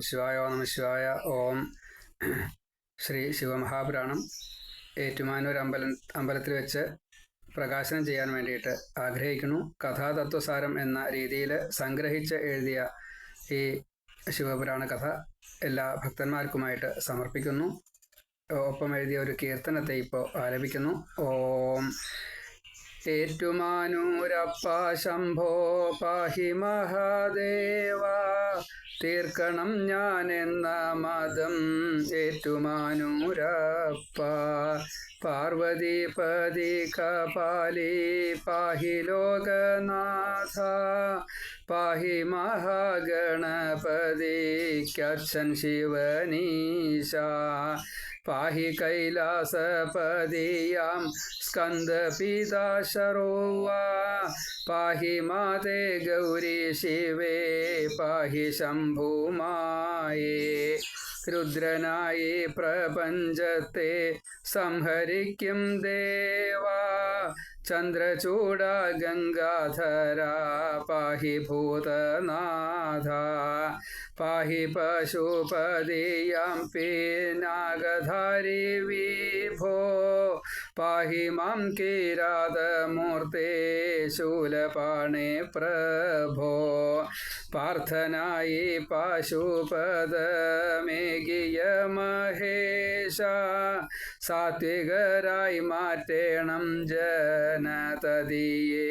ശിവായ ഓ നമ ശിവായ ഓം ശ്രീ ശിവമഹാപുരാണം. ഏറ്റുമാനൂർ അമ്പല അമ്പലത്തിൽ വെച്ച് പ്രകാശനം ചെയ്യാൻ വേണ്ടിയിട്ട് ആഗ്രഹിക്കുന്നു. കഥാതത്വസാരം എന്ന രീതിയിൽ സംഗ്രഹിച്ച് എഴുതിയ ഈ ശിവപുരാണ കഥ എല്ലാ ഭക്തന്മാർക്കുമായിട്ട് സമർപ്പിക്കുന്നു. ഒപ്പം എഴുതിയ ഒരു കീർത്തനത്തെ ഇപ്പോൾ ആലപിക്കുന്നു. ഓം ഏറ്റുമാനൂരപ്പ ശംഭോ പാഹി മഹാദേവ തീർക്കണം ഞാൻ എന്ന മതം ഏറ്റുമാനൂരപ്പ. പാർവതി പതി കപാലി പാഹി ലോകനാഥ. പാഹി മഹാഗണപതി മഹാഗണപതിക്കച്ഛൻ ശിവനീശ. पाहि कैलासपदीयां स्कन्दपीताशरो वा पाहि माते गौरी शिवे, पाहि शम्भुमाये रुद्रनाये प्रपञ्चते किं देवा? चन्द्रचूडा गङ्गाधरा, पाहि भूतनाधा പാഹി പശുപതിയാം പീനാഗധാരി വിഭോ പാഹി മാം കിരാതമൂർത്തി ശൂലപാണേ പ്രഭോ പാർത്ഥനായി പാശുപദമേകിയ മഹേശ സാത്വികരായി മാറ്റേണം ജനതതിയെ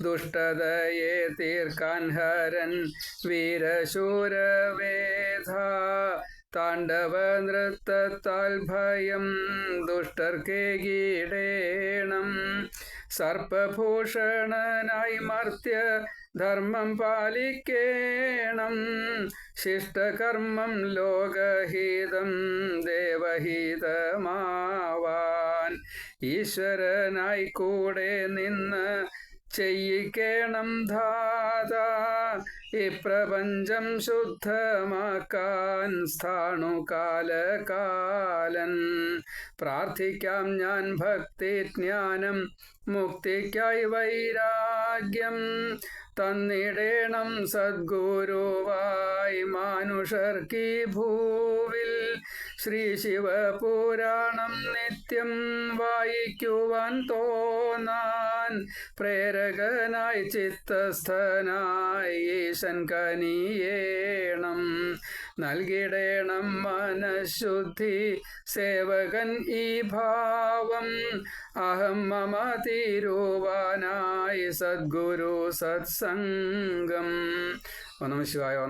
ദുഷ്ടതയെ തീർക്കാൻ ഹരൻ വീരശൂരവേധ താണ്ഡവ നൃത്തത്താൽ ഭയം ദുഷ്ടർക്കേകീടേണം സർപ്പഭൂഷണനായി മർത്യ ധർമ്മം പാലിക്കേണം ശിഷ്ടകർമ്മം ലോകഹിതം ദേവഹിതമാവാൻ ഈശ്വരനായി കൂടെ നിന്ന് ചെയ്യിക്കേണം ധാത ഈ ശുദ്ധമാക്കാൻ സ്ഥാണു കാലകാലൻ പ്രാർത്ഥിക്കാം ഞാൻ ഭക്തി ജ്ഞാനം മുക്തിക്കായി വൈരാഗ്യം തന്നിടേണം സദ്ഗുരുവായി മാനുഷർക്കി ഭൂവിൽ ശ്രീ ശിവപുരാണം നിത്യം വായിക്കുവാൻ പ്രേരകനായി ചിത്തസ്ഥനായി ഈശൻ കനിയേണം. നൽകിടേണം മനഃശുദ്ധി. സേവകൻ ഈ ഭാവം. അഹം മമ തീരുവാനായി സദ്ഗുരു സത്സംഗം. നമ ശിവായ.